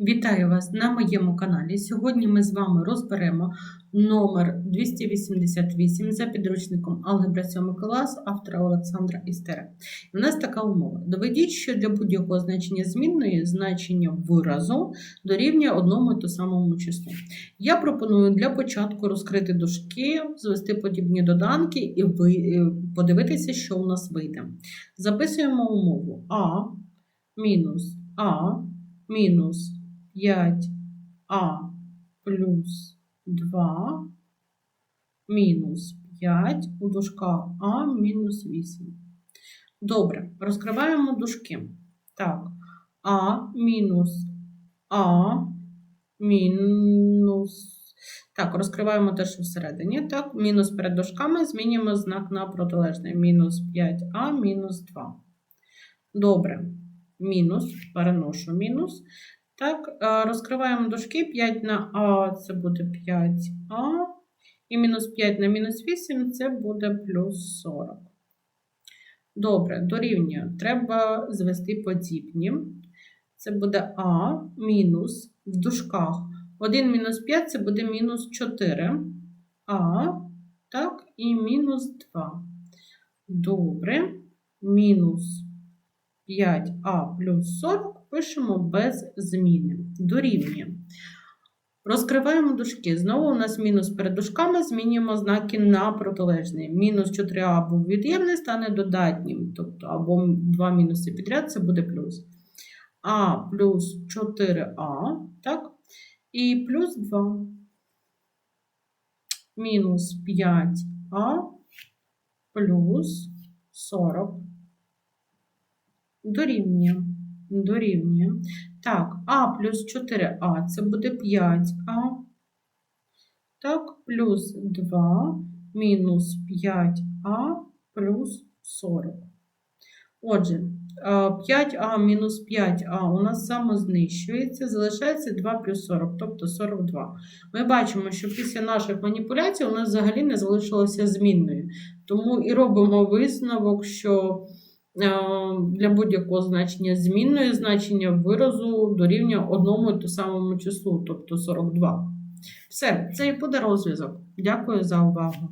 Вітаю вас на моєму каналі. Сьогодні ми з вами розберемо номер 288 за підручником Алгебра 7 клас автора Олександра Істера. У нас така умова. Доведіть, що для будь-якого значення змінної значення виразу дорівнює одному і ту самому числу. Я пропоную для початку розкрити дужки, звести подібні доданки і і подивитися, що у нас вийде. Записуємо умову А мінус А мінус 5а плюс 2 мінус 5 у дужках а мінус 8. Добре, розкриваємо дужки. Так, а мінус а мінус. Так, розкриваємо те, що всередині. Так, мінус перед дужками змінюємо знак на протилежний. Мінус 5а мінус 2. Добре. Мінус, переношу мінус. Так, е, розкриваємо дужки 5 на А це буде 5А. І мінус 5 на мінус 8 це буде плюс 40. Добре, дорівнює. Треба звести подібні. Це буде А мінус в дужках. 1 мінус 5 це буде мінус 4. А, так, і мінус 2. Добре. Мінус 5а плюс 40 пишемо без зміни. Дорівнює. Розкриваємо дужки. Знову у нас мінус перед дужками, змінюємо знаки на протилежний. Мінус 4а був від'ємний, стане додатнім. Тобто або два мінуси підряд, це буде плюс. А плюс 4а, так? І плюс 2. Мінус 5а плюс 40. Дорівнює. Дорівнює. Так, А плюс 4А це буде 5А. Так, плюс 2 мінус 5А плюс 40. Отже, 5А мінус 5А у нас самознищується, залишається 2 плюс 40, тобто 42. Ми бачимо, що після наших маніпуляцій у нас взагалі не залишилося змінною. Тому і робимо висновок, що для будь-якого значення змінної значення виразу дорівнює одному і ту самому числу, тобто 42. Все, це і буде розв'язок. Дякую за увагу.